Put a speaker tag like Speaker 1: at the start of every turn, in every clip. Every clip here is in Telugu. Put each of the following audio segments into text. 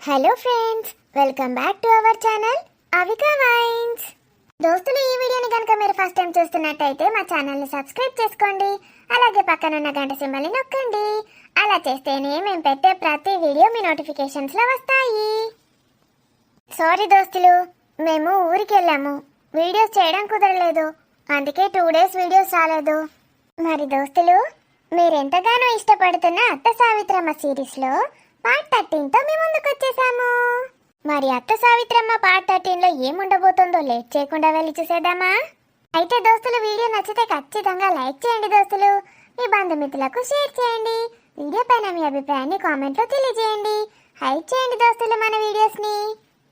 Speaker 1: Hello friends welcome back to our channel Avika vines. దోస్తులు ఈ వీడియోని కనుక మీరు ఫస్ట్ టైం చూస్తున్నట్టయితే మా ఛానల్ని సబ్స్క్రైబ్ చేసుకోండి. అలాగే పక్కన ఉన్న గంట సింబల్ని నొక్కండి. అలా చేస్తేనే మేము పెట్టే ప్రతి వీడియో మీ నోటిఫికేషన్స్లో వస్తాయి. సారీ దోస్తులు మేము ఊరికి వెళ్ళాము. వీడియోస్ చేయడం కుదరలేదు. అందుకే టూ డేస్ వీడియోస్ రాలేదు. మరి దోస్తులు మీరెంతగానో ఇష్టపడుతున్న అత్త సావిత్రమ్మ సిరీస్లో పార్ట్ థర్టీన్తో మీ ముందుకు వచ్చేసాము. మరి అత్త సావిత్రమ్మ పార్ట్ థర్టీన్లో ఏముండబోతుందో లేట్ చేయకుండా వెళ్ళి చూసేద్దామా? అయితే దోస్తులు వీడియో నచ్చితే ఖచ్చితంగా లైక్ చేయండి దోస్తులు. మీ బంధుమిత్రులకు షేర్ చేయండి. వీడియో పైన మీ అభిప్రాయాన్ని కామెంట్లో తెలియజేయండి. హైప్ చేయండి దోస్తులు మన వీడియోస్ని.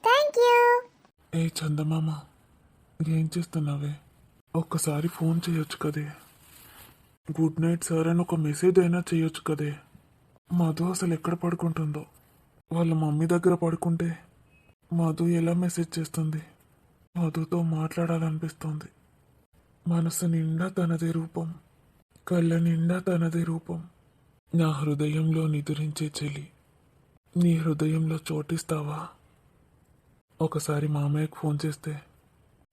Speaker 1: Thank you.
Speaker 2: ఏ చందమామ ఏం చేస్తున్నావే? ఒక్కసారి ఫోన్ చేయొచ్చు కదే. గుడ్ నైట్ సార్ అని ఒక మెసేజ్ అయినా చేయొచ్చు కదే. మధు అసలు ఎక్కడ పడుకుంటుందో. వాళ్ళ మమ్మీ దగ్గర పడుకుంటే మధు ఎలా మెసేజ్ చేస్తుంది? మధుతో మాట్లాడాలనిపిస్తుంది. మనసు నిండా తనదే రూపం. కళ్ళ నిండా తనదే రూపం. నా హృదయంలో నిదురించే చెలి. నీ హృదయంలో చోటిస్తావా? ఒకసారి మామయ్యకు ఫోన్ చేస్తే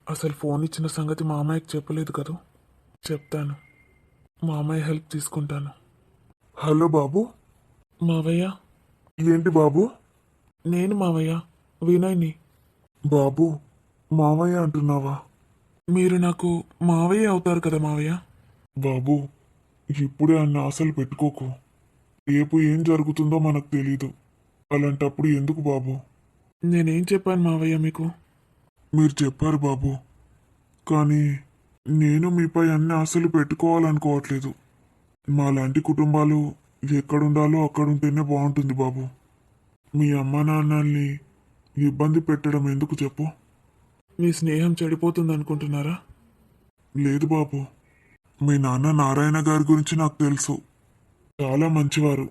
Speaker 2: అసలు ఫోన్ ఇచ్చిన సంగతి మామయ్యకు చెప్పలేదు కదూ? చెప్తాను. మామయ్య హెల్ప్ తీసుకుంటాను. హలో బాబు. మావయ్య. ఏంటి బాబు? నేను మావయ్య వినయ్ని. బాబు మావయ్య అంటున్నావా? మీరు నాకు మావయ్య అవుతారు కదా మావయ్య? బాబు ఇప్పుడే అన్న ఆశలు పెట్టుకోకు. రేపు ఏం జరుగుతుందో మనకు తెలీదు. అలాంటప్పుడు ఎందుకు బాబు? నేనేం చెప్పాను మావయ్య మీకు? మీరు చెప్పారు బాబు. కానీ నేను మీపై అన్ని ఆశలు పెట్టుకోవాలనుకోవట్లేదు. మాలాంటి కుటుంబాలు ఎక్కడుండాలో అక్కడుంటేనే బాగుంటుంది బాబు. మీ అమ్మ నాన్నల్ని ఇబ్బంది పెట్టడం ఎందుకు చెప్పు? మీ స్నేహం చెడిపోతుంది అనుకుంటున్నారా లేదు బాబు. మీ నాన్న నారాయణ గారి గురించి నాకు తెలుసు. చాలా మంచివారు.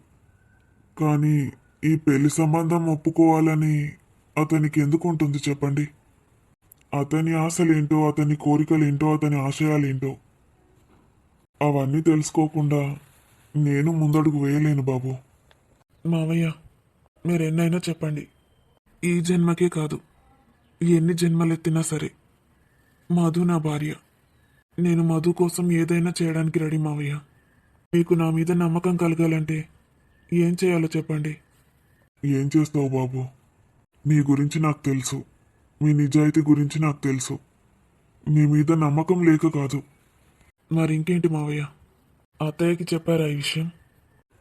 Speaker 2: కానీ ఈ పెళ్ళి సంబంధం ఒప్పుకోవాలని అతనికి ఎందుకు ఉంటుంది చెప్పండి? అతని ఆశలేంటో అతని కోరికలేంటో అతని ఆశయాలేంటో అవన్నీ తెలుసుకోకుండా నేను ముందడుగు వేయలేను బాబు. మావయ్య మీరెన్నైనా చెప్పండి. ఈ జన్మకే కాదు ఎన్ని జన్మలెత్తినా సరే. మధు నా భార్య. నేను మధు కోసం ఏదైనా చేయడానికి రెడీ మావయ్య. మీకు నా మీద నమ్మకం కలగాలంటే ఏం చేయాలో చెప్పండి. ఏం చేస్తావు బాబు? మీ గురించి నాకు తెలుసు. మీ నిజాయితీ గురించి నాకు తెలుసు. మీ మీద నమ్మకం లేక కాదు. మరి ఇంకేంటి మావయ్య? అత్తయ్యకి చెప్పారా ఈ విషయం?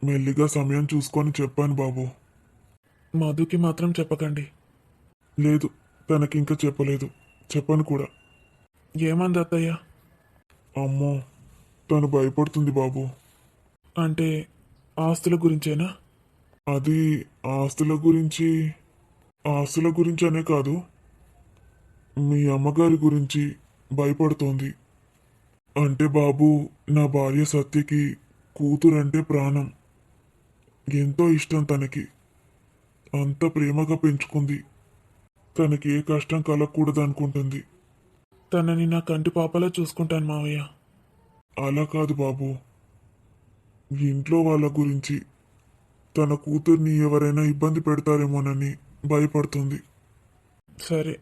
Speaker 2: మెల్లిగా సమయం చూసుకొని చెప్పాను బాబు. మధుకి మాత్రం చెప్పకండి. లేదు తనకి ఇంకా చెప్పలేదు. చెప్పను కూడా. ఏమంది అత్తయ్య? అమ్మో తను భయపడుతుంది బాబు. అంటే ఆస్తుల గురించేనా? అది ఆస్తుల గురించి ఆస్తుల గురించి అనే కాదు. మీ అమ్మగారి గురించి భయపడుతోంది. అంటే బాబు నా భార్య సత్యకి కూతురంటే ప్రాణం. ఎంతో ఇష్టం తనకి. అంత ప్రేమగా పెంచుకుంది. తనకి ఏ కష్టం కలగకూడదు అనుకుంటుంది తనని నా కంటి పాపలా చూసుకుంటాను మావయ్య. అలా కాదు బాబు. ఇంట్లో వాళ్ళ గురించి. తన కూతుర్ని ఎవరైనా ఇబ్బంది పెడతారేమోనని భయపడుతుంది. సరే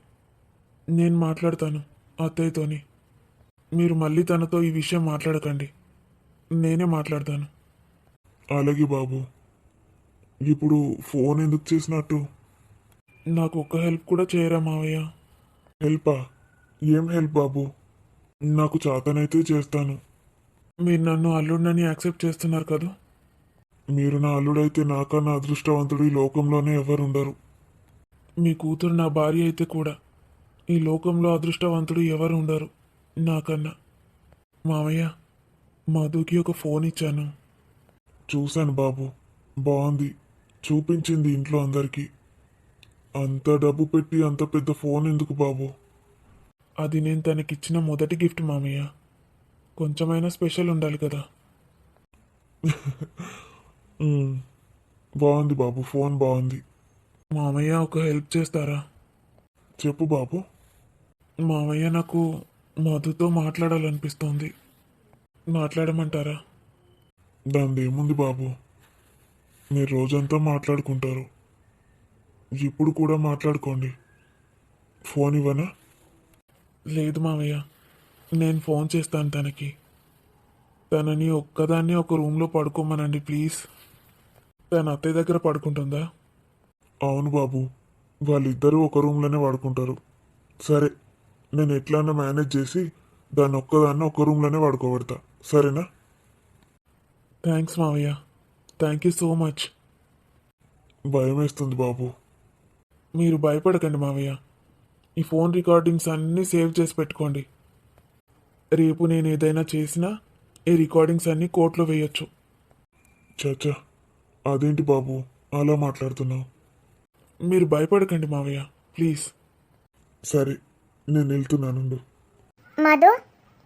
Speaker 2: నేను మాట్లాడతాను అత్తయ్యతోని. మీరు మళ్ళీ తనతో ఈ విషయం మాట్లాడకండి. నేనే మాట్లాడతాను. అలాగే బాబు. ఇప్పుడు ఫోన్ ఎందుకు చేసినట్టు? నాకు ఒక్క హెల్ప్ కూడా చేయరా మావయ్య? హెల్పా? ఏం హెల్ప్ బాబు? నాకు చేతనైతే చేస్తాను. మీరు నన్ను అల్లుడినని యాక్సెప్ట్ చేస్తున్నారు కదా? మీరు నా అల్లుడైతే నాకన్నా అదృష్టవంతుడు ఈ లోకంలోనే ఎవరుండరు. మీ కూతురు నా భార్య అయితే కూడా ఈ లోకంలో అదృష్టవంతుడు ఎవరు ఉండరు నాకన్నా. మామయ్య మధుకి ఒక ఫోన్ ఇచ్చాను. చూశాను బాబు. బాగుంది. చూపించింది ఇంట్లో అందరికీ. అంత డబ్బు పెట్టి అంత పెద్ద ఫోన్ ఎందుకు బాబు? అది నేను తనకిచ్చిన మొదటి గిఫ్ట్ మామయ్య. కొంచెమైనా స్పెషల్ ఉండాలి కదా. బాగుంది బాబు. ఫోన్ బాగుంది. మామయ్య ఒక హెల్ప్ చేస్తారా? చెప్పు బాబు. మామయ్య నాకు మధుతో మాట్లాడాలనిపిస్తోంది. మాట్లాడమంటారా? దాంది ఏముంది బాబు? మీరు రోజంతా మాట్లాడుకుంటారు. ఇప్పుడు కూడా మాట్లాడుకోండి. ఫోన్ ఇవ్వనా? లేదు మావయ్య. నేను ఫోన్ చేస్తాను తనకి. తనని ఒక్కదాన్ని ఒక రూమ్లో పడుకోమనండి ప్లీజ్. తన అత్తయ్య దగ్గర పడుకుంటుందా? అవును బాబు. వాళ్ళిద్దరూ ఒక రూమ్లోనే పడుకుంటారు. సరే. నేను ఎట్లన్నా మేనేజ్ చేసి దాన్ని ఒక్కదాన్ని ఒక రూమ్లోనే పడుకోబెడతా సరేనా? థ్యాంక్స్ మావయ్య. Thank you so much. భయం వేస్తుంది బాబు. మీరు భయపడకండి మావయ్య. ఈ ఫోన్ రికార్డింగ్స్ అన్నీ సేవ్ చేసి పెట్టుకోండి. రేపు నేను ఏదైనా చేసినా ఈ రికార్డింగ్స్ అన్నీ కోర్టులో వేయొచ్చు. చచ్చా అదేంటి బాబు? అలా మాట్లాడుతున్నావు. మీరు భయపడకండి మావయ్య ప్లీజ్. సరే నేను వెళ్తున్నాను
Speaker 1: మధు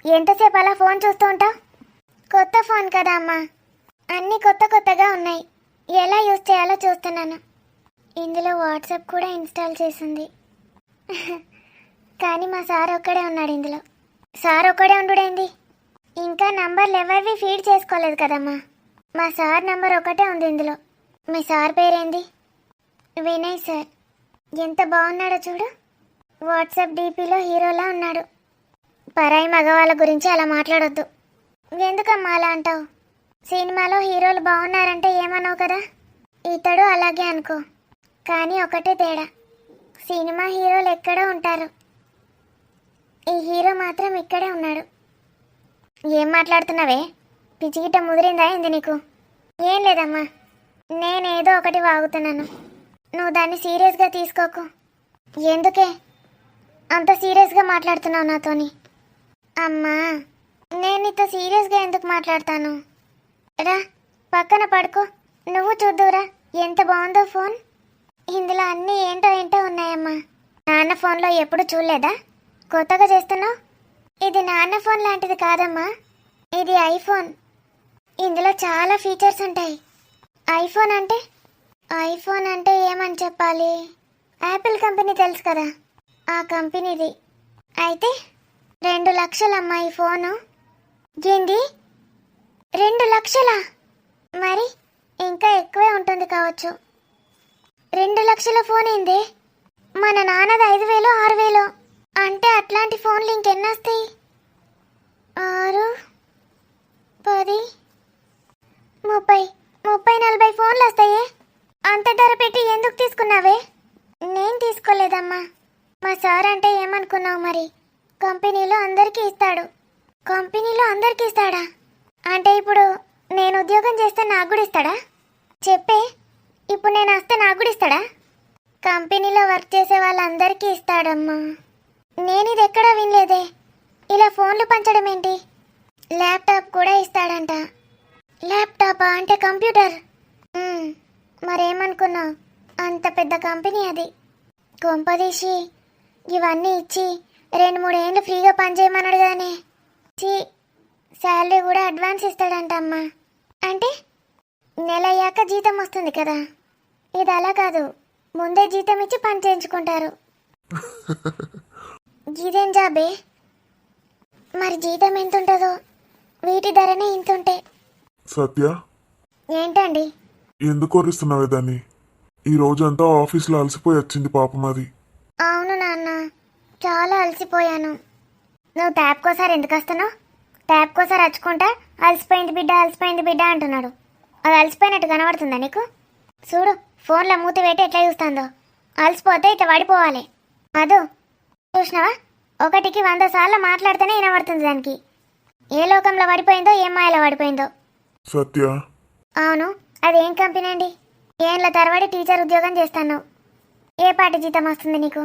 Speaker 1: ఎంతసేపు అలా ఫోన్ చూస్తూ ఉంటావు? కొత్త ఫోన్ కదా అమ్మా. అన్నీ కొత్త కొత్తగా ఉన్నాయి. ఎలా యూజ్ చేయాలో చూస్తున్నాను. ఇందులో వాట్సాప్ కూడా ఇన్స్టాల్ చేసింది. కానీ మా సార్ ఒక్కడే ఉన్నాడు ఇందులో. సార్ ఒక్కడే ఉండుడేంది? ఇంకా నంబర్లు ఎవరివి ఫీడ్ చేసుకోలేదు కదమ్మా. మా సార్ నంబర్ ఒకటే ఉంది ఇందులో. మీ సార్ పేరేంది? వినయ్ సార్. ఎంత బాగున్నాడో చూడు. వాట్సాప్ డీపీలో హీరోలా ఉన్నాడు. పరాయి మగవాళ్ళ గురించి అలా మాట్లాడొద్దు. ఎందుకమ్మా అలా అంటావు? సినిమాలో హీరోలు బాగున్నారంటే ఏమన్నావు కదా? ఇతడు అలాగే అనుకో. కానీ ఒకటే తేడా. సినిమా హీరోలు ఎక్కడో ఉంటారు. ఈ హీరో మాత్రం ఇక్కడే ఉన్నాడు. ఏం మాట్లాడుతున్నావే? పిచ్చిగిట్ట ముదిరిందా ఏంది నీకు? ఏం లేదమ్మా. నేనేదో ఒకటి వాగుతున్నాను. నువ్వు దాన్ని సీరియస్గా తీసుకోకు. ఎందుకే? అంత సీరియస్గా మాట్లాడుతున్నావు నాతోని. అమ్మా నేను ఇంత సీరియస్గా ఎందుకు మాట్లాడతాను? రా పక్కన పడుకో. నువ్వు చూద్దురా ఎంత బాగుందో ఫోన్. ఇందులో అన్నీ ఏంటో ఏంటో ఉన్నాయమ్మా. నాన్న ఫోన్లో ఎప్పుడు చూడలేదా? కొత్తగా చేస్తున్నావు? ఇది నాన్న ఫోన్ లాంటిది కాదమ్మా. ఇది ఐఫోన్. ఇందులో చాలా ఫీచర్స్ ఉంటాయి. ఐఫోన్ అంటే? ఐఫోన్ అంటే ఏమని చెప్పాలి? యాపిల్ కంపెనీ తెలుసు కదా. ఆ కంపెనీది. అయితే రెండు లక్షలమ్మా ఈ ఫోను. ఏంది రెండు లక్షలా? మరి ఇంకా ఎక్కువే ఉంటుంది కావచ్చు. రెండు లక్షల ఫోన్ ఏంది? మన నాన్నది ఐదు వేలు ఆరు వేలు. అంటే అట్లాంటి ఫోన్లు ఇంకెన్ని వస్తాయి? ఆరు పది ముప్పై. ముప్పై నలభై ఫోన్లు వస్తాయే? అంత ధర పెట్టి ఎందుకు తీసుకున్నావే? నేను తీసుకోలేదమ్మా. మా సార్ అంటే ఏమనుకున్నావు మరి? కంపెనీలో అందరికీ ఇస్తాడు. కంపెనీలో అందరికీ ఇస్తాడా? అంటే ఇప్పుడు నేను ఉద్యోగం చేస్తే నాకు కూడా ఇస్తాడా? చెప్పే ఇప్పుడు నేను వస్తే నాకు కూడా ఇస్తాడా? కంపెనీలో వర్క్ చేసే వాళ్ళందరికీ ఇస్తాడమ్మా. నేను ఇది ఎక్కడా వినలేదే. ఇలా ఫోన్లు పంచడం ఏంటి? ల్యాప్టాప్ కూడా ఇస్తాడంట. ల్యాప్టాపా అంటే కంప్యూటర్? మరేమనుకున్నావు? అంత పెద్ద కంపెనీ అది. కొంపదీసి ఇవన్నీ ఇచ్చి రెండు మూడు ఏళ్ళు ఫ్రీగా పనిచేయమన్నాడు కానీ చీ శాలరీ కూడా అడ్వాన్స్ ఇస్తాడంట అమ్మా అంటే నెల అయ్యాక జీతం వస్తుంది కదా. ఇది అలా కాదు. ముందే జీతం ఇచ్చి పని చేయించుకుంటారు. ఇదేం జాబే? మరి జీతం ఎంత ఉంటుందో వీటి ధరనే ఇంత ఉంటే
Speaker 2: సత్య?
Speaker 1: ఏంటండి?
Speaker 2: ఎందుకు వరిస్తున్నావే దాన్ని? ఈ రోజంతా ఆఫీస్లో అలసిపోయి వచ్చింది పాపం అది.
Speaker 1: అవును నాన్న. చాలా అలసిపోయాను. నువ్వు ట్యాప్ కోసారి ఎందుకు వస్తున్నావు? ట్యాప్ కోసారి వచ్చుకుంటా అలసిపోయింది బిడ్డ అలసిపోయింది బిడ్డ అంటున్నాడు. అది అలసిపోయినట్టు కనబడుతుందా నీకు? చూడు ఫోన్లో మూత పెట్టి ఎట్లా చూస్తుందో. అలసిపోతే ఇట్లా పడిపోవాలి. అదు చూసినావా? ఒకటికి వంద సార్లు మాట్లాడితేనే వినబడుతుంది దానికి. ఏ లోకంలో పడిపోయిందో ఏ మాయలో పడిపోయిందో.
Speaker 2: సత్య.
Speaker 1: అవును అది ఏం కంపెనీ అండి? ఏండ్ల తరబడి టీచర్ ఉద్యోగం చేస్తాను. ఏ పాటి జీతం వస్తుంది నీకు?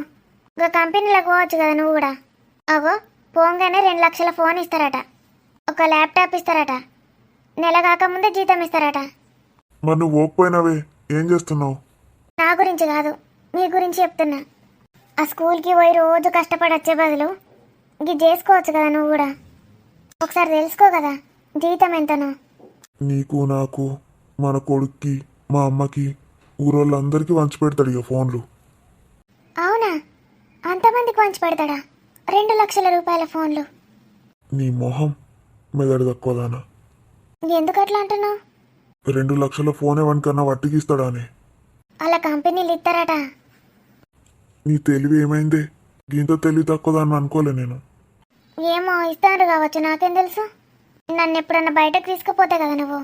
Speaker 1: ఒక కంపెనీలకు పోవచ్చు కదా నువ్వు కూడా. అగో పోగానే రెండు లక్షల ఫోన్ ఇస్తారట. ఒక ల్యాప్టాప్ ఇస్తారట. నెల కాకముందే జీతం ఇస్తారట.
Speaker 2: మరి నువ్వు ఏం చేస్తున్నావు?
Speaker 1: నా గురించి కాదు మీ గురించి చెప్తున్నా. ఆ స్కూల్కి పోయి రోజు కష్టపడి వచ్చే బదులు ఇది చేసుకోవచ్చు కదా నువ్వు కూడా. ఒకసారి తెలుసుకో కదా జీతం ఎంతనో.
Speaker 2: నీకు నాకు మన కొడుక్కి మా అమ్మకి ఊరోళ్ళందరికీ వంచి పెడతాడు ఇక ఫోన్లు.
Speaker 1: అవునా? అంతమందికి పంచి పెడతాడా? రెండు లక్షల రూపాయల ఫోన్లు.
Speaker 2: నీ మొహం మెదడు తక్కువదానా.
Speaker 1: ఎందుకు అట్లా అంటున్నావు?
Speaker 2: రెండు లక్షల ఫోన్ ఎవరికన్నా వట్టికి ఇస్తాడానే.
Speaker 1: అలా కంపెనీలు ఇస్తారట
Speaker 2: నీ తెలివి ఏమైందే? ఇంత తెలివి తక్కువదాన్ని అనుకోలే నేను.
Speaker 1: ఏమో ఇస్తాను కావచ్చు నాకేం తెలుసు? నన్ను ఎప్పుడన్నా బయటకు తీసుకుపోతే కదా నువ్వు?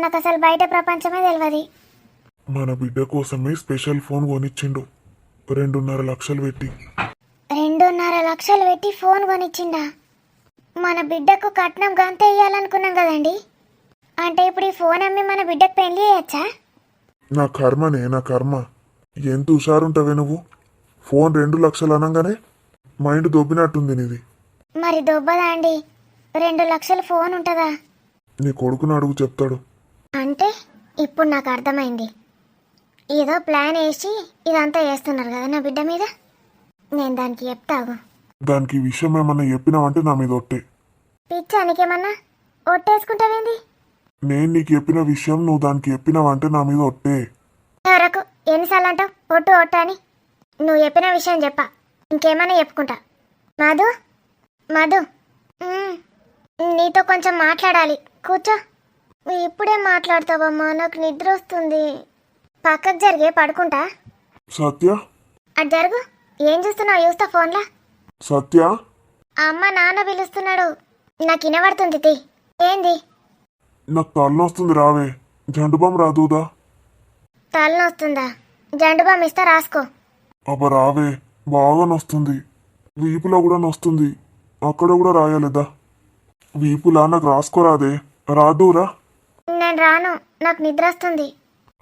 Speaker 1: నాకు అసలు బయట ప్రపంచమే తెలియదు
Speaker 2: మన బిడ్డ కోసమే స్పెషల్ ఫోన్ కొనిచ్చిండు. రెండున్నర లక్షలు పెట్టి.
Speaker 1: రెండున్నర లక్షలు పెట్టి ఫోన్ కొనిచ్చిండా? మన బిడ్డకు కట్నం గంత వేయాలనుకున్నాం కదండి. అంటే ఇప్పుడు ఈ ఫోన్ అమ్మి మన బిడ్డకు పెళ్ళి చేయొచ్చా?
Speaker 2: నా కర్మనే నా కర్మ. ఎంత హుషారుంటావే నువ్వు? ఫోన్ రెండు లక్షలు అనగానే మైండ్ దొబ్బినట్టుంది నీది.
Speaker 1: మరి దొబ్బదా అండి? రెండు లక్షల ఫోన్ ఉంటుందా?
Speaker 2: నీ కొడుకుని అడుగు చెప్తాడు.
Speaker 1: అంటే ఇప్పుడు నాకు అర్థమైంది. ఏదో ప్లాన్ వేసి ఇదంతా చేస్తున్నారు కదా నా బిడ్డ మీద? నేను దానికి చెప్తాగు.
Speaker 2: దానికి విషయం ఏమన్నా చెప్పినావంటే నా మీద ఒట్టే.
Speaker 1: పిచ్చా నీకేమన్నా? ఒట్టేసుకుంటావేంది?
Speaker 2: నేను నీకు చెప్పిన విషయం నువ్వు దానికి చెప్పినావంటే నా మీద ఒట్టే.
Speaker 1: ఎవరకు? ఎన్నిసార్లు అంటావు? ఒట్టు ఒట్టు అని? నువ్వు చెప్పిన విషయం చెప్పా. ఇంకేమైనా చెప్పుకుంటా. మధు? మధు? ఉమ్, నీతో కొంచెం మాట్లాడాలి. కూర్చో. ఇప్పుడే మాట్లాడతావమ్మా నాకు నిద్ర వస్తుంది. పక్కకు జరిగే పడుకుంటా.
Speaker 2: సత్య?
Speaker 1: అటు జరుగు. ఏం చూస్తున్నావు చూస్తా ఫోన్లో?
Speaker 2: సత్య?
Speaker 1: అమ్మ నాన్న పిలుస్తున్నాడు. నాకు వినబడుతుంది తీ. ఏంది?
Speaker 2: నాకు తలనొస్తుంది రావే. జండుబాం రాదుదా
Speaker 1: తలనొస్తుందా? జండు బామ్ ఇస్తా రాసుకో.
Speaker 2: అబ్బ రావే. బాగా నొస్తుంది. వీపులో కూడా నొస్తుంది. అక్కడ కూడా రాయలేదా? వీపులా నాకు రాసుకోరాదే. రాదురా
Speaker 1: నేను రాను. నాకు నిద్ర వస్తుంది.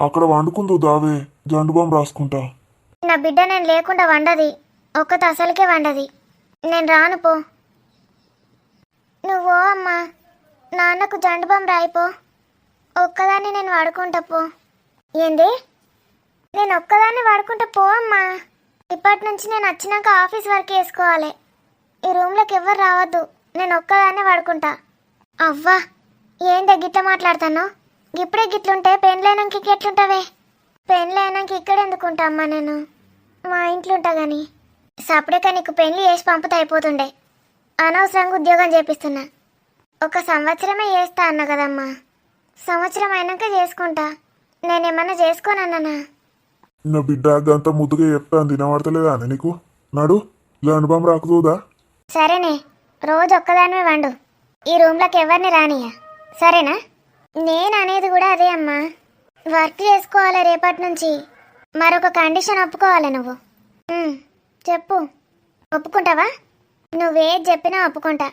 Speaker 2: అక్కడ వండుకుందు దావే జండుబాం రాసుకుంటా.
Speaker 1: నా బిడ్డ నేను లేకుండా వండది ఒక్కత అసలుకే వండది. నేను రాను పో. నువ్వో అమ్మా నాన్నకు జండుబాం రాయిపో ఒక్కదాన్ని నేను వాడుకుంటా పో. ఏంది? నేను ఒక్కదాన్ని వాడుకుంటా పో అమ్మా. ఇప్పటి నుంచి నేను వచ్చినాక ఆఫీస్ వర్క్ వేసుకోవాలి. ఈ రూమ్లోకి ఎవ్వరు రావద్దు నేను ఒక్కదాన్నే వాడుకుంటా. అవ్వా ఏందే గిట్ల మాట్లాడతాను ఇప్పుడే గిట్లుంటే పెళ్ళైనాక ఎట్లుంటావే? పెళ్ళైనాక ఇక్కడ ఎందుకుంటా అమ్మా నేను? మా ఇంట్లో ఉంటా గాని. సపరేక నీకు పెళ్ళి చేసి పంపుతా అయిపోతుండే. అనవసరంగా ఉద్యోగం చేపిస్తున్నా. ఒక సంవత్సరమే చేస్తా అన్నా కదమ్మా. సంవత్సరం అయినాక చేసుకుంటా. నేనేమన్నా చేసుకోనన్నానా?
Speaker 2: నా బిడ్డ గంత ముద్దుగా చెప్తాను తినబడతలేదా అని నీకు? నాడు జండుబాం రాకుదా
Speaker 1: సరేనే రోజు ఒక్కదానివే వండు. ఈ రూమ్లోకి ఎవరిని రానియా సరేనా? నేను అనేది కూడా అదే అమ్మా. వర్క్ చేసుకోవాలి రేపటి నుంచి? మరొక కండిషన్ ఒప్పుకోవాలి నువ్వు? చెప్పు. ఒప్పుకుంటావా? నువ్వేది చెప్పినా ఒప్పుకుంటా.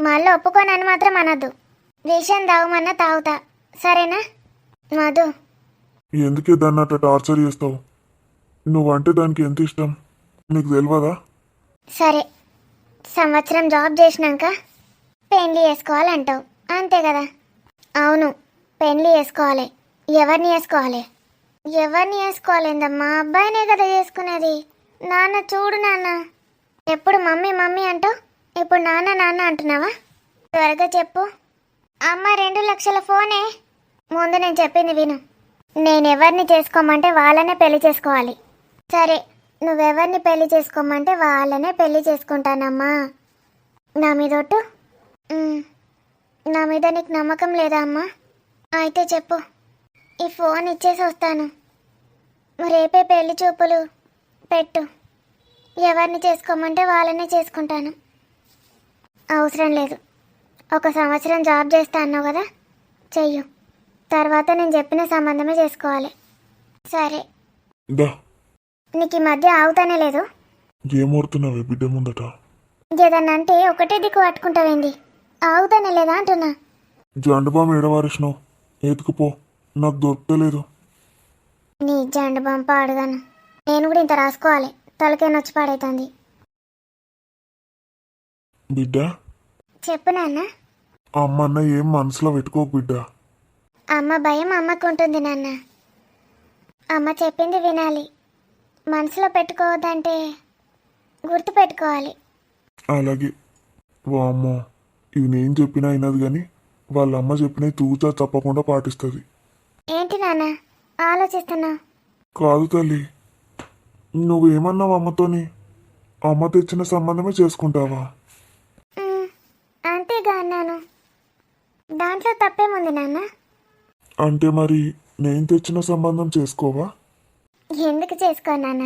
Speaker 1: మళ్ళీ ఒప్పుకోనని మాత్రం అనొద్దు. విషయం తాగమన్నా తాగుతా. సరేనా? మధు.
Speaker 2: ఎందుకే దాన్ని అట్లా టార్చర్ చేస్తావు? నువ్వంటే దానికి ఎంత ఇష్టం? నీకు తెలియదా
Speaker 1: సరే. సంవత్సరం జాబ్ చేసినాక పెళ్ళి చేసుకోవాలంటావు. అంతే కదా? అవును పెళ్ళి చేసుకోవాలి ఎవరిని వేసుకోవాలి? ఎవరిని చేసుకోవాలేందమ్మా అబ్బాయినే కదా చేసుకునేది నాన్న చూడు నాన్న. ఎప్పుడు మమ్మీ మమ్మీ అంటావు ఇప్పుడు నాన్న నాన్న అంటున్నావా? త్వరగా చెప్పు. అమ్మ రెండు లక్షల ఫోనే. ముందు నేను చెప్పింది విను. నేను ఎవరిని చేసుకోమంటే వాళ్ళనే పెళ్ళి చేసుకోవాలి. సరే నువ్వెవరిని పెళ్ళి చేసుకోమంటే వాళ్ళనే పెళ్ళి చేసుకుంటానమ్మా. నా మీద ఒట్టు? నా మీద నీకు నమ్మకం లేదా అమ్మా? అయితే చెప్పు. ఈ ఫోన్ ఇచ్చేసి వస్తాను. రేపే పెళ్ళి చూపులు పెట్టు. ఎవరిని చేసుకోమంటే వాళ్ళనే చేసుకుంటాను. అవసరం లేదు. ఒక సంవత్సరం జాబ్ చేస్తా అన్నావు కదా? చెయ్యు. తర్వాత నేను చెప్పిన సంబంధమే చేసుకోవాలి. సరే. నీకు ఈ మధ్య ఆగుతానే లేదు?
Speaker 2: ఏమోరుతున్నావే బిడ్డ ముందట.
Speaker 1: ఏదన్నా అంటే ఒకటే దిక్కు పట్టుకుంటావేంది? ఆగుతానే లేదా అంటున్నా.
Speaker 2: జండుబాం ఏడవారేసినావు ఎత్తుకుపో నాకు దొరకలేదు.
Speaker 1: నీ జండు బంప అడగాను నేను కూడా ఇంత రాసుకోవాలి. తలకే నొచ్చి పాడైతుంది.
Speaker 2: బిడ్డ?
Speaker 1: చెప్పు నాన్న.
Speaker 2: అమ్మన్న ఏం మనసులో పెట్టుకోకు బిడ్డ.
Speaker 1: అమ్మ భయం అమ్మకు ఉంటుంది నాన్న. అమ్మ చెప్పింది వినాలి. మనసులో పెట్టుకోవద్దంటే గుర్తు పెట్టుకోవాలి
Speaker 2: అలాగే. వామ్మో. ఇది నేను చెప్పినా అయినది కానీ వాళ్ళ అమ్మ చెప్పినవి తూచా తప్పకుండా పాటిస్తుంది.
Speaker 1: ఏంటి నాన్న? ఆలోచిస్తున్నావు
Speaker 2: కాదు తల్లి నువ్వేమన్నావు అమ్మతోని? అమ్మ తెచ్చిన సంబంధమే చేసుకుంటావా?
Speaker 1: అంతేగా అన్నాను. దాంట్లో తప్పేముంది నాన్న?
Speaker 2: అంటే మరి నేను తెచ్చిన సంబంధం చేసుకోవా?
Speaker 1: ఎందుకు చేసుకో నాన్న?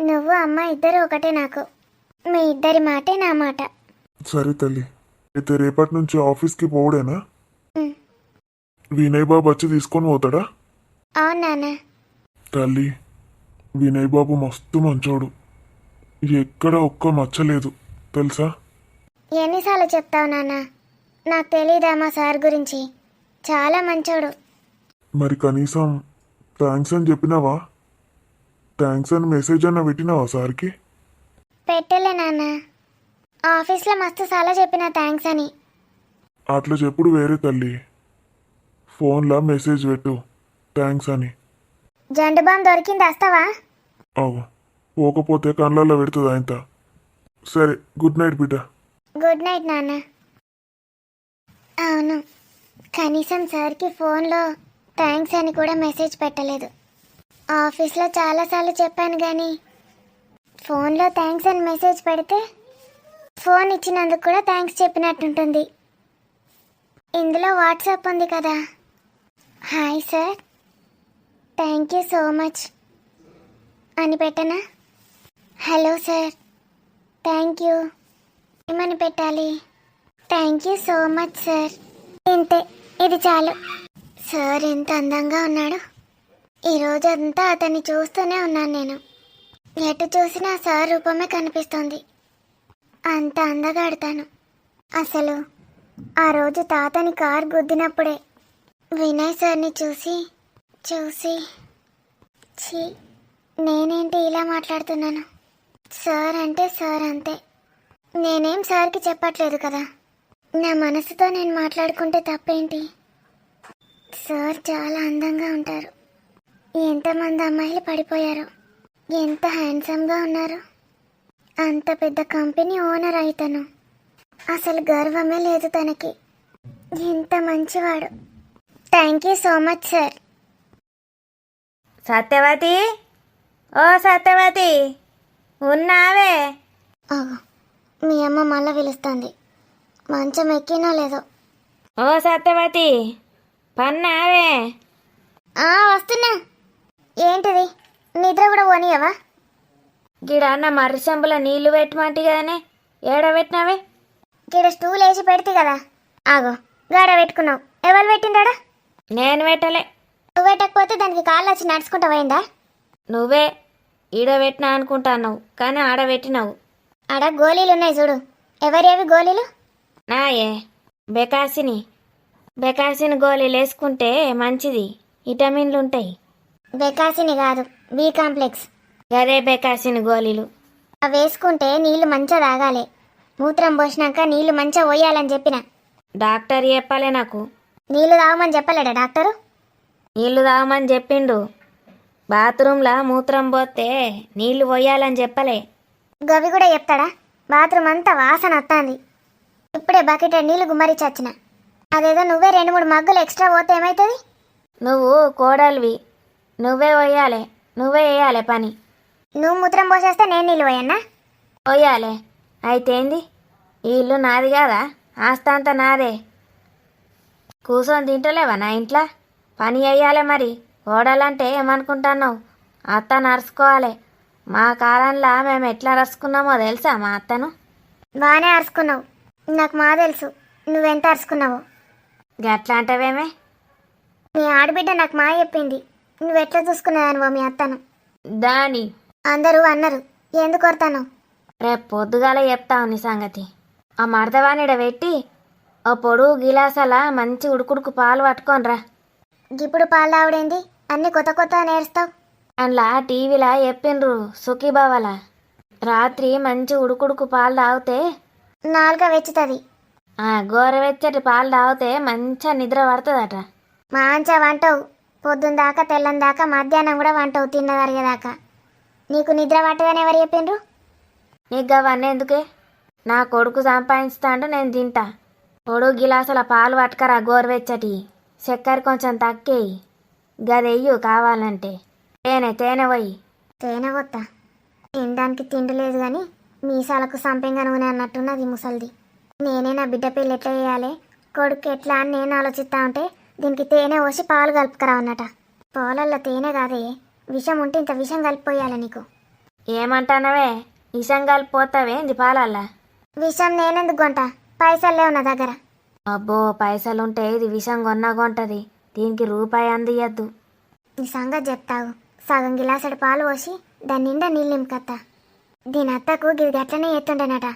Speaker 1: నువ్వు అమ్మ ఇద్దరు ఒకటే నాకు. మీ ఇద్దరి మాటే నా మాట.
Speaker 2: సరే తల్లి అయితే రేపటి నుంచి ఆఫీస్కి పోవడేనా. వినయ్ బాబు వచ్చి తీసుకొని పోతాడా?
Speaker 1: అవును నాన్న.
Speaker 2: తల్లి వినయ్ బాబు మస్తు మంచోడు. ఎక్కడ ఒక్క మచ్చలేదు తెలుసా?
Speaker 1: ఎన్నిసార్లు చెప్తావు నాన్న? నాకు తెలీదా మా సార్ గురించి? చాలా మంచోడు.
Speaker 2: మరి కనీసం థ్యాంక్స్ అని చెప్పినావా? థ్యాంక్స్ అని మెసేజ్ అన్న పెట్టినావా సార్కి?
Speaker 1: పెట్టలే నాన్న. ఆఫీస్లో మస్తు సార్లు చెప్పిన థ్యాంక్స్ అని.
Speaker 2: అట్లా చెప్పుడు వేరే తల్లి. ఫోన్లో మెసేజ్ పెట్టు. థ్యాంక్స్ అని.
Speaker 1: జండు బామ్ దొరికింది వస్తావా
Speaker 2: అవు పోకపోతే కళ్ళల్లో పెడుతుంది ఆయనత సరే గుడ్ నైట్ బిడ్డ.
Speaker 1: గుడ్ నైట్ నాన్న. అవును కనీసం సార్కి ఫోన్లో థ్యాంక్స్ అని కూడా మెసేజ్ పెట్టలేదు. ఆఫీస్లో చాలాసార్లు చెప్పాను కానీ ఫోన్లో థ్యాంక్స్ అని మెసేజ్ పెడితే ఫోన్ ఇచ్చినందుకు కూడా థ్యాంక్స్ చెప్పినట్టుంటుంది. ఇందులో వాట్సాప్ ఉంది కదా. Hi sir. Thank you so much. అని పెట్టనా? Hello sir. Thank you. ఏమని పెట్టాలి? Thank you so much sir. ఇంతే. ఇది చాలు. సార్ ఎంత అందంగా ఉన్నాడు. ఈ రోజంతా అతన్ని చూస్తూనే ఉన్నాను నేను. ఎటు చూసినా సార్ రూపమే కనిపిస్తుంది. అంత అందగాడతాను. అసలు ఆ రోజు తాతని కార్ గుద్దినప్పుడే వినయ్ సార్ని చూసి చూసి ఛీ నేనేంటి ఇలా మాట్లాడుతున్నాను? సార్ అంటే సార్ అంతే. నేనేం సార్కి చెప్పట్లేదు కదా? నా మనసుతో నేను మాట్లాడుకుంటే తప్పేంటి? సార్ చాలా అందంగా ఉంటారు. ఎంతమంది అమ్మాయిలు పడిపోయారు. ఎంత హ్యాండ్సమ్గా ఉన్నారు. అంత పెద్ద కంపెనీ ఓనర్ అయితను. అసలు గర్వమే లేదు తనకి. ఎంత మంచివాడు. Thank you so much sir.
Speaker 3: Satyavati? ఓ సత్యవతి ఉన్నావే?
Speaker 1: మీ అమ్మ మళ్ళీ పిలుస్తుంది. మంచం ఎక్కినా లేదో.
Speaker 3: ఓ సత్యవతి పన్నావే?
Speaker 1: వస్తున్నా. ఏంటిది? నిద్ర కూడా పోనీయవా?
Speaker 3: గిడ అన్న మర్రి చెంబుల నీళ్ళు పెట్టమంటి కదనే. ఏడ పెట్టినావే?
Speaker 1: ఇక్కడ స్టూల్ వేసి పెడితే కదా. ఆగో గాడ పెట్టుకున్నావు. ఎవరు పెట్టిండాడా?
Speaker 3: నేను పెట్టలే.
Speaker 1: నువ్వు పెట్టకపోతే దానికి కాళ్ళు వచ్చి నడుచుకుంటా పోయిందా?
Speaker 3: నువ్వే ఈడ పెట్టినా అనుకుంటున్నావు కానీ ఆడ పెట్టినావు.
Speaker 1: ఆడ గోళీలు ఉన్నాయి చూడు. ఎవరేవి గోళీలు?
Speaker 3: నాయే బెకాసిని. బెకాసిని గోళీలు వేసుకుంటే మంచిది. విటమిన్లు ఉంటాయి.
Speaker 1: బెకాసిని కాదు బి కాంప్లెక్స్.
Speaker 3: గదే బెకాసిని గోళీలు.
Speaker 1: అవి వేసుకుంటే నీళ్ళు మంచిగా తాగాలి. మూత్రం పోసినాక నీళ్ళు మంచిగా పోయాలని చెప్పిన.
Speaker 3: డాక్టర్ చెప్పాలే నాకు.
Speaker 1: నీళ్ళు తాగమని చెప్పలేడా డాక్టరు?
Speaker 3: నీళ్ళు తాగమని చెప్పిండు. బాత్రూంలో మూత్రం పోతే నీళ్ళు పోయాలని చెప్పలే.
Speaker 1: గవి కూడా చెప్తాడా? బాత్రూమ్ అంతా వాసన వస్తుంది ఇప్పుడే బకెట్ నీళ్ళు గుమ్మరి చచ్చిన అదేదో నువ్వే రెండు మూడు మగ్గులు ఎక్స్ట్రా పోతే ఏమవుతుంది
Speaker 3: నువ్వు కోడలివి. నువ్వే పోయాలి. నువ్వే వేయాలి పని.
Speaker 1: నువ్వు మూత్రం పోసేస్తే నేను నీళ్ళు పోయన్నా?
Speaker 3: పోయాలి. అయితేంది? ఈ ఇల్లు నాది కాదా? ఆస్తంతా నాదే. కూర్చొని తింటలేవా నా ఇంట్లో? పని వేయాలి మరి. కోడలంటే ఏమనుకుంటున్నావు? అత్త నరుచుకోవాలి మా కాలంలో మేము ఎట్లా నరుచుకున్నామో తెలుసా మా అత్తను?
Speaker 1: బాగానే అరుచుకున్నావు నాకు మా తెలుసు. నువ్వెంత అరుచుకున్నావో
Speaker 3: గట్లా అంటావేమే
Speaker 1: నీ ఆడబిడ్డ నాకు మా చెప్పింది. నువ్వెట్లా చూసుకునేదానివో మీ అత్తను?
Speaker 3: దాని
Speaker 1: అందరూ అన్నారు. ఎందుకు కొడతాను?
Speaker 3: రేపు పొద్దుగాల చెప్తావు నీ సంగతి. ఆ మడతవానిడ పెట్టి ఓ పొడుగు గిలాసలా మంచి ఉడుకుడుకు పాలు పట్టుకోనరా.
Speaker 1: ఇప్పుడు పాలు తావుడేంది అన్ని కొత్త కొత్త నేర్స్తావు.
Speaker 3: అందులో టీవీలా చెప్పిండ్రు సుఖీబావల రాత్రి మంచి ఉడుకుడుకు పాలు తాగితే
Speaker 1: నాలుక వెచ్చుతుంది.
Speaker 3: ఆ గోరవెచ్చటి పాలు తాగితే మంచిగా నిద్ర పడుతుందట.
Speaker 1: మంచిగా వంటవు. పొద్దున్న దాకా తెల్లని దాకా మధ్యాహ్నం కూడా వంటవు తిన్నదరిగేదాకా. నీకు నిద్ర పట్టదని ఎవరు చెప్పిండ్రు?
Speaker 3: నీకు అవన్నీ ఎందుకే? నా కొడుకు సంపాదిస్తాండు నేను తింటా. పొడుగు గిలాసుల పాలు పట్టుకరా గోరువెచ్చటి. చక్కెర కొంచెం తక్కేయి. గదెయ్యు కావాలంటే. తేనె తేనె పోయి.
Speaker 1: తేనె కొత్త తినడానికి తిండి లేదు కానీ మీసాలకు సంపెంగా నూనె అన్నట్టున్నది ముసలిది. నేనే నా బిడ్డ పెళ్ళి ఎట్లా చేయాలి? కొడుకు ఎట్లా అని నేను ఆలోచిస్తా ఉంటే దీనికి తేనె పోసి పాలు కలుపుకరా అన్నట పాలల్లో తేనె కాదే. విషం ఉంటే ఇంత విషం కలిపిపోయాలి నీకు?
Speaker 3: ఏమంటానవే? ఇషం కలిపోతావేంది పాలల్లా?
Speaker 1: విషయం నేనెందుకు కొంట? పైసలు లేవు నా దగ్గర.
Speaker 3: అబ్బో పైసలుంటే ఇది విషం కొన్నా కొంటది. దీనికి రూపాయి అందియద్దు
Speaker 1: ఈ సంగతి చెప్తావు. సగం గిలాసుడు పాలు పోసి దాని నిండా నీళ్ళు నింపుకత్తా. దీని అత్తకు గిది గట్లనే ఎత్తుండేనట.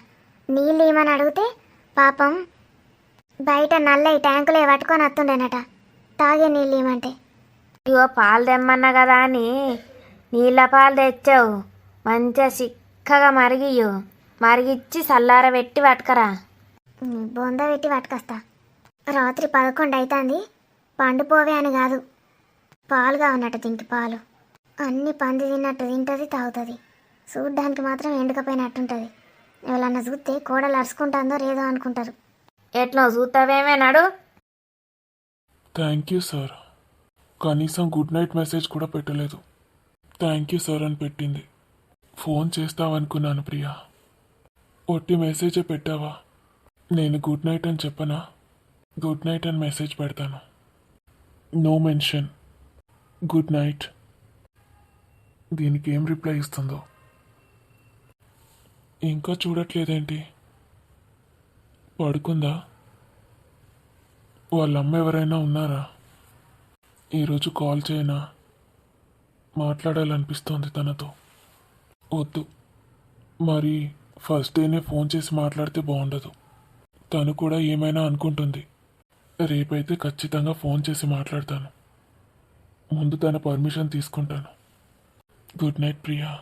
Speaker 1: నీళ్ళు ఇమ్మని అడిగితే పాపం బయట నల్ల ఈ ట్యాంకులో పట్టుకొని వస్తుండేనట తాగే నీళ్ళు ఇమ్మంటే
Speaker 3: ఇగో పాలు తెమ్మన్నా కదా అని నీళ్ళ పాలు తెచ్చావు. మంచిగా చిక్కగా మరిగియు మరిగిచ్చి సల్లార పెట్టి పట్టుకరా.
Speaker 1: బొంద పెట్టి పట్టుకొస్తా. రాత్రి పదకొండు అవుతుంది పండుపోవే అని కాదు. పాలుగా ఉన్నట్టు దీనికి పాలు. అన్ని పంది తిన్నట్టు తింటుంది తాగుతుంది. చూడ్డానికి మాత్రం ఎండుకపోయినట్టుంటుంది. ఎవరన్నా చూస్తే కోడలు అరుచుకుంటుందో లేదో అనుకుంటారు.
Speaker 3: ఎట్లా చూస్తావేమే నడు?
Speaker 4: థ్యాంక్ యూ సార్ కనీసం గుడ్ నైట్ మెసేజ్ కూడా పెట్టలేదు. థ్యాంక్ యూ సార్ అని పెట్టింది. ఫోన్ చేస్తావనుకున్నాను ప్రియా. ఒట్టి మెసేజే పెట్టావా? నేను గుడ్ నైట్ అని చెప్పనా? గుడ్ నైట్ అని మెసేజ్ పెడతాను. No mention. Good night. దీనికి ఏం రిప్లై ఇస్తుందో? ఇంకా చూడట్లేదేంటి? పడుకుందా? వాళ్ళ అమ్మ ఎవరైనా ఉన్నారా? ఈరోజు కాల్ చేయనా? మాట్లాడాలనిపిస్తోంది తనతో. వద్దు. మరి ఫస్ట్ డేనే ఫోన్ చేసి మాట్లాడితే బాగుండదు. తను కూడా ఏమైనా అనుకుంటుంది. రేపైతే ఖచ్చితంగా ఫోన్ చేసి మాట్లాడతాను. ముందు తన పర్మిషన్ తీసుకుంటాను. Good night Priya.